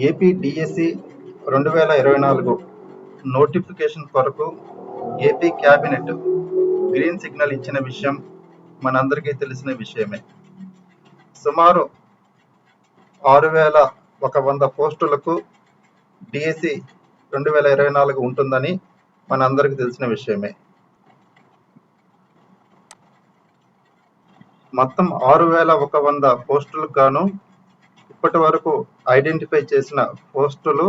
AP DSC రెండు వేల ఇరవై నాలుగు నోటిఫికేషన్ కొరకు ఏపీ క్యాబినెట్ గ్రీన్ సిగ్నల్ ఇచ్చిన విషయం మనందరికీ తెలిసిన విషయమే. సుమారు ఆరు వేల ఒక వంద పోస్టులకు డిఎస్సి రెండు వేల ఇరవై నాలుగు ఉంటుందని మనందరికీ తెలిసిన విషయమే. మొత్తం ఆరు వేల ఒక వంద పోస్టులకు గాను ఇప్పటి వరకు ఐడెంటిఫై చేసిన పోస్టులు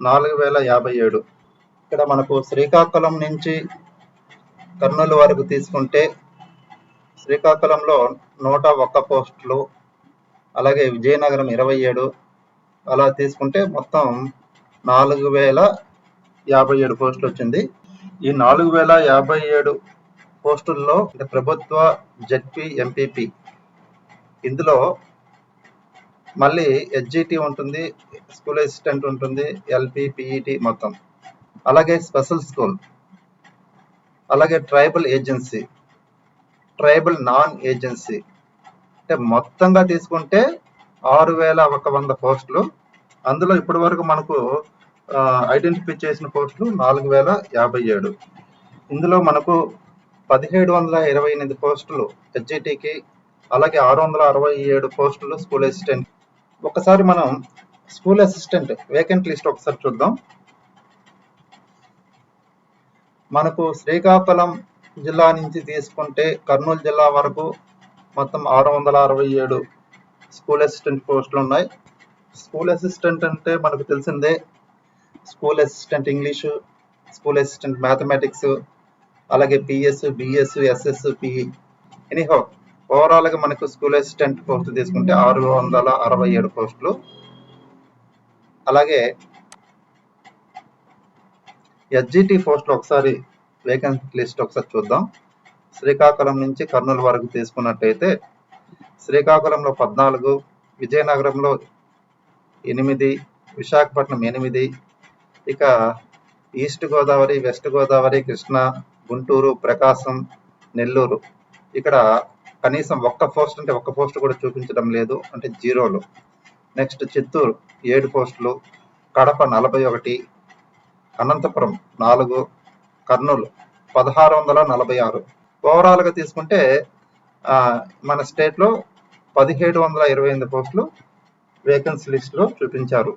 నాలుగు వేల యాభై ఏడు. ఇక్కడ మనకు శ్రీకాకుళం నుంచి కర్నూలు వరకు తీసుకుంటే శ్రీకాకుళంలో నూట ఒక్క పోస్టులు అలాగే విజయనగరం ఇరవై ఏడు అలా తీసుకుంటే మొత్తం నాలుగు వేల యాభై ఏడు పోస్టులు వచ్చింది. ఈ నాలుగు వేల యాభై ఏడు పోస్టుల్లో ప్రభుత్వ జడ్పీ ఎంపీపీ. ఇందులో మళ్ళీ హెచ్జిటి ఉంటుంది స్కూల్ అసిస్టెంట్ ఉంటుంది ఎల్పి పిఈటి మొత్తం. అలాగే స్పెషల్ స్కూల్ అలాగే tribal agency tribal non agency అంటే మొత్తంగా తీసుకుంటే ఆరు వేల ఒక వంద పోస్టులు. అందులో ఇప్పటి వరకు మనకు ఐడెంటిఫై చేసిన పోస్టులు నాలుగు వేల యాభై ఏడు. ఇందులో మనకు పదిహేడు వందల ఇరవై ఎనిమిది పోస్టులు హెచ్జిటికి అలాగే ఆరు వందల అరవై ఏడు పోస్టులు స్కూల్ అసిస్టెంట్ ఒకసారి మనం స్కూల్ అసిస్టెంట్ వేకెంట్ లిస్ట్ ఒకసారి చూద్దాం. మనకు శ్రీకాకుళం జిల్లా నుంచి తీసుకుంటే కర్నూలు జిల్లా వరకు మొత్తం ఆరు వందల అరవై ఏడు స్కూల్ అసిస్టెంట్ పోస్టులు ఉన్నాయి. స్కూల్ అసిస్టెంట్ అంటే మనకు తెలిసిందే school assistant English school assistant mathematics అలాగే PS BS SS PE. Anyhow ఓవరాల్గా మనకు స్కూల్ అసిస్టెంట్ పోస్ట్ తీసుకుంటే ఆరు వందల అరవై ఏడు పోస్టులు. అలాగే ఎస్జిటి పోస్టులు ఒకసారి వేకెన్సీ లిస్ట్ ఒకసారి చూద్దాం. శ్రీకాకుళం నుంచి కర్నూలు వరకు తీసుకున్నట్టయితే శ్రీకాకుళంలో పద్నాలుగు విజయనగరంలో ఎనిమిది విశాఖపట్నం ఎనిమిది ఇక ఈస్ట్ గోదావరి వెస్ట్ గోదావరి కృష్ణా గుంటూరు ప్రకాశం నెల్లూరు. ఇక్కడ కనీసం ఒక్క పోస్ట్ అంటే ఒక్క పోస్ట్ కూడా చూపించడం లేదు. అంటే జీరోలు. నెక్స్ట్ చిత్తూరు ఏడు పోస్టులు. కడప నలభై ఒకటి. అనంతపురం నాలుగు. కర్నూలు పదహారు వందల నలభై ఆరు. ఓవరాల్గా తీసుకుంటే మన స్టేట్లో పదిహేడు వందల ఇరవై ఎనిమిది పోస్టులు వేకెన్సీ లిస్టులో చూపించారు.